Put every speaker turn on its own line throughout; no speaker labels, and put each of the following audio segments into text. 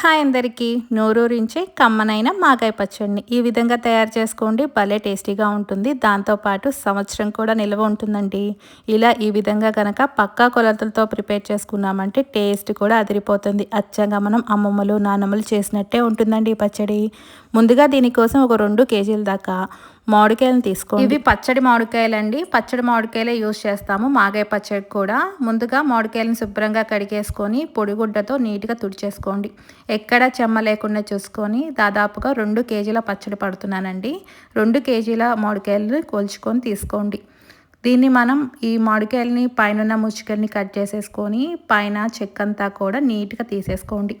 Hi అందరికీ. నోరూరించి కమ్మనైన మాగాయ పచ్చడిని ఈ విధంగా తయారు చేసుకోండి. భలే టేస్టీగా ఉంటుంది. దాంతోపాటు సంవత్సరం కూడా నిల్వ ఉంటుందండి. ఇలా ఈ విధంగా కనుక పక్కా కొలతలతో ప్రిపేర్ చేసుకున్నామంటే టేస్ట్ కూడా అదిరిపోతుంది. అచ్చంగా మనం అమ్మమ్మలు నాన్నమ్మలు చేసినట్టే ఉంటుందండి ఈ పచ్చడి. ముందుగా దీనికోసం ఒక రెండు కేజీల దాకా మామిడికాయలను తీసుకోండి. ఇవి పచ్చడి మామిడికాయలు అండి పచ్చడి మామిడికాయలే యూజ్ చేస్తాము. మాగాయ పచ్చడి కూడా. ముందుగా మామిడికాయలను శుభ్రంగా కడిగేసుకొని పొడిగుడ్డతో నీట్గా తుడిచేసుకోండి. ఎక్కడ చెమ్మ లేకుండా చూసుకొని దాదాపుగా రెండు కేజీల పచ్చడి పడుతున్నానండి. రెండు కేజీల మామిడికాయలను కోల్చుకొని తీసుకోండి. దీన్ని మనం ఈ మామిడికాయలని పైన ముచ్చుకల్ని కట్ చేసేసుకొని పైన చెక్కంతా కూడా నీట్గా తీసేసుకోండి.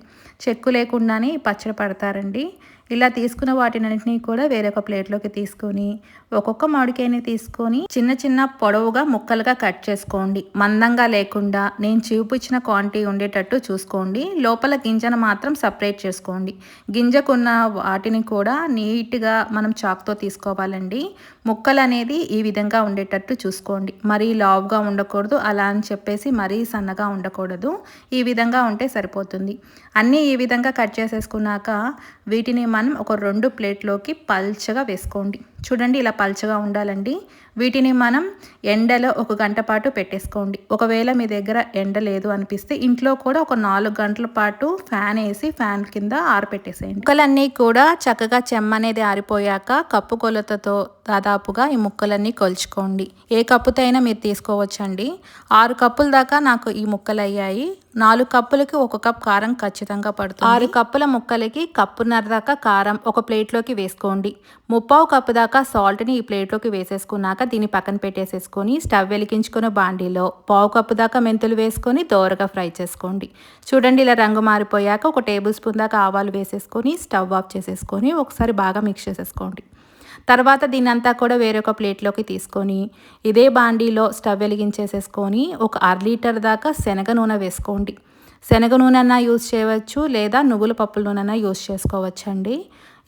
చెక్కు లేకుండానే పచ్చడి పడతారండి. ఇలా తీసుకున్న వాటినన్నింటినీ కూడా వేరొక ప్లేట్లోకి తీసుకొని ఒక్కొక్క మామిడికాయని తీసుకొని చిన్న చిన్న పొడవుగా ముక్కలుగా కట్ చేసుకోండి. మందంగా లేకుండా నేను చూపించిన క్వాంటిటీ ఉండేటట్టు చూసుకోండి. లోపల గింజను మాత్రం సపరేట్ చేసుకోండి. గింజకున్న వాటిని కూడా నీట్గా మనం చాక్తో తీసుకోవాలండి. ముక్కలు అనేది ఈ విధంగా ఉండేటట్టు చూసుకోండి. మరీ లావుగా ఉండకూడదు. అలా అని చెప్పేసి మరీ సన్నగా ఉండకూడదు. ఈ విధంగా ఉంటే సరిపోతుంది. అన్నీ ఈ విధంగా కట్ చేసేసుకున్నాక వీటిని మనం ఒక రెండు ప్లేట్లోకి పల్చగా వేసుకోండి. చూడండి ఇలా పల్చగా ఉండాలండి. వీటిని మనం ఎండలో ఒక గంట పాటు పెట్టేసుకోండి. ఒకవేళ మీ దగ్గర ఎండ లేదు అనిపిస్తే ఇంట్లో కూడా ఒక నాలుగు గంటల పాటు ఫ్యాన్ వేసి ఫ్యాన్ కింద ఆరపెట్టేసేయండి. ముక్కలన్నీ కూడా చక్కగా చెమ్మ అనేది ఆరిపోయాక కప్పు కొలతతో దాదాపుగా ఈ ముక్కలన్నీ కొలుచుకోండి. ఏ కప్పుతో అయినా మీరు తీసుకోవచ్చండి. ఆరు కప్పుల దాకా నాకు ఈ ముక్కలు అయ్యాయి. నాలుగు కప్పులకి ఒక కప్ కారం ఖచ్చితంగా పడుతుంది. ఆరు కప్పుల ముక్కలకి కప్పున్నర దాకా కారం ఒక ప్లేట్లోకి వేసుకోండి. ముప్పావు కప్పు దాకా సాల్ట్ని ఈ ప్లేట్లోకి వేసేసుకున్నాక దీన్ని పక్కన పెట్టేసేసుకొని స్టవ్ వెలిగించుకున్న బాండీలో పావు కప్పు దాకా మెంతులు వేసుకొని దోరగా ఫ్రై చేసుకోండి. చూడండి ఇలా రంగు మారిపోయాక ఒక టేబుల్ స్పూన్ దాకా ఆవాలు వేసేసుకొని స్టవ్ ఆఫ్ చేసేసుకొని ఒకసారి బాగా మిక్స్ చేసేసుకోండి. తర్వాత దీన్ని అంతా కూడా వేరొక ప్లేట్లోకి తీసుకొని ఇదే బాండీలో స్టవ్ వెలిగించేసేసుకొని ఒక అర లీటర్ దాకా శనగ నూనె వేసుకోండి. శనగ నూనె అన్నా యూజ్ చేయవచ్చు లేదా నువ్వుల పప్పుల నూనె అన్నా యూజ్ చేసుకోవచ్చండి.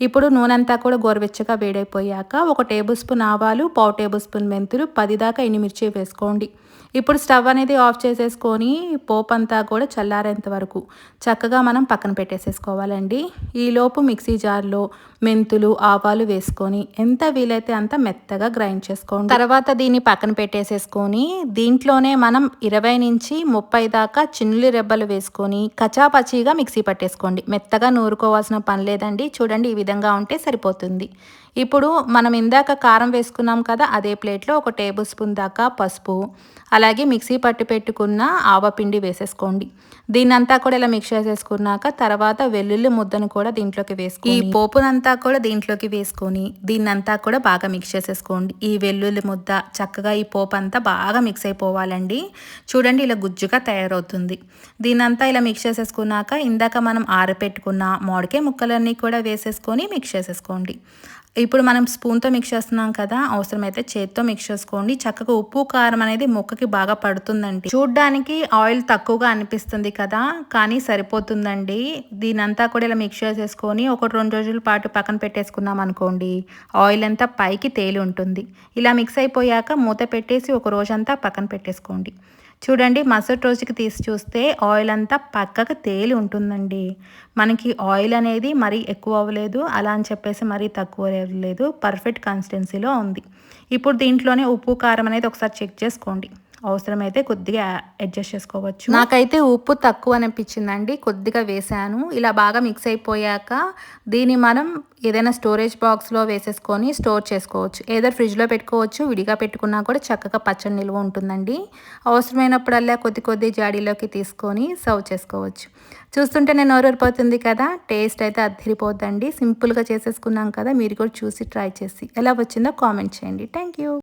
ఇప్పుడు నూనె అంతా కూడా గోరువెచ్చగా వేడైపోయాక ఒక టేబుల్ స్పూన్ ఆవాలు పావు టేబుల్ స్పూన్ మెంతులు పది దాకా ఎండుమిర్చి వేసుకోండి. ఇప్పుడు స్టవ్ అనేది ఆఫ్ చేసేసుకొని పోపు అంతా కూడా చల్లారేంత వరకు చక్కగా మనం పక్కన పెట్టేసేసుకోవాలండి. ఈలోపు మిక్సీ జార్లో మెంతులు ఆవాలు వేసుకొని ఎంత వీలైతే అంత మెత్తగా గ్రైండ్ చేసుకోండి. తర్వాత దీన్ని పక్కన పెట్టేసేసుకొని దీంట్లోనే మనం ఇరవై నుంచి ముప్పై దాకా చిన్నులి రెబ్బలు వేసుకొని కచాపచీగా మిక్సీ పట్టేసుకోండి. మెత్తగా నూరుకోవాల్సిన పని లేదండి. చూడండి ఈ విధంగా ఉంటే సరిపోతుంది. ఇప్పుడు మనం ఇందాక కారం వేసుకున్నాం కదా అదే ప్లేట్లో ఒక టేబుల్ స్పూన్ దాకా పసుపు అలాగే మిక్సీ పట్టి పెట్టుకున్న ఆవపిండి వేసేసుకోండి. దీన్నంతా కూడా ఇలా మిక్స్ చేసేసుకున్నాక తర్వాత వెల్లుల్లి ముద్దను కూడా దీంట్లోకి వేసుకుని ఈ పోపునంతా కూడా దీంట్లోకి వేసుకొని దీన్నంతా కూడా బాగా మిక్స్ చేసేసుకోండి. ఈ వెల్లుల్లి ముద్ద చక్కగా ఈ పోపు అంతా బాగా మిక్స్ అయిపోవాలండి. చూడండి ఇలా గుజ్జుగా తయారవుతుంది. దీన్నంతా ఇలా మిక్స్ చేసేసుకున్నాక ఇందాక మనం ఆరపెట్టుకున్న మామిడికాయ ముక్కలన్నీ కూడా వేసేసుకొని మిక్స్ చేసేసుకోండి. ఇప్పుడు మనం స్పూన్తో మిక్స్ చేస్తున్నాం కదా అవసరమైతే చేత్తో మిక్స్ చేసుకోండి. చక్కగా ఉప్పు కారం అనేది మొక్కకి బాగా పడుతుందండి. చూడ్డానికి ఆయిల్ తక్కువగా అనిపిస్తుంది కదా కానీ సరిపోతుందండి. దీనంతా కూడా ఇలా మిక్స్ చేసేసుకొని ఒక రెండు రోజుల పాటు పక్కన పెట్టేసుకున్నాం అనుకోండి ఆయిల్ అంతా పైకి తేలి ఉంటుంది. ఇలా మిక్స్ అయిపోయాక మూత పెట్టేసి ఒక రోజంతా పక్కన పెట్టేసుకోండి. చూడండి మసూర్ రోజుకి తీసి చూస్తే ఆయిల్ అంతా పక్కకు తేలి ఉంటుందండి. మనకి ఆయిల్ అనేది మరీ ఎక్కువ అవ్వలేదు. అలా అని చెప్పేసి మరీ తక్కువ లేదు పర్ఫెక్ట్ కన్సిస్టెన్సీలో ఉంది. ఇప్పుడు దీంట్లోనే ఉప్పు కారం అనేది ఒకసారి చెక్ చేసుకోండి. అవసరమైతే కొద్దిగా అడ్జస్ట్ చేసుకోవచ్చు. నాకైతే ఉప్పు తక్కువ అనిపించిందండి. కొద్దిగా వేసాను. ఇలా బాగా మిక్స్ అయిపోయాక దీన్ని మనం ఏదైనా స్టోరేజ్ బాక్స్లో వేసేసుకొని స్టోర్ చేసుకోవచ్చు. ఏదో ఫ్రిడ్జ్లో పెట్టుకోవచ్చు. విడిగా పెట్టుకున్నా కూడా చక్కగా పచ్చడి నిల్వ ఉంటుందండి. అవసరమైనప్పుడల్లా కొద్ది కొద్ది జాడీలోకి తీసుకొని సర్వ్ చేసుకోవచ్చు. చూస్తుంటే నేను నోరూరిపోతుంది కదా? టేస్ట్ అయితే అద్దరిపోద్దండి సింపుల్గా చేసేసుకున్నాం కదా? మీరు కూడా చూసి ట్రై చేసి ఎలా వచ్చిందో కామెంట్ చేయండి. Thank you.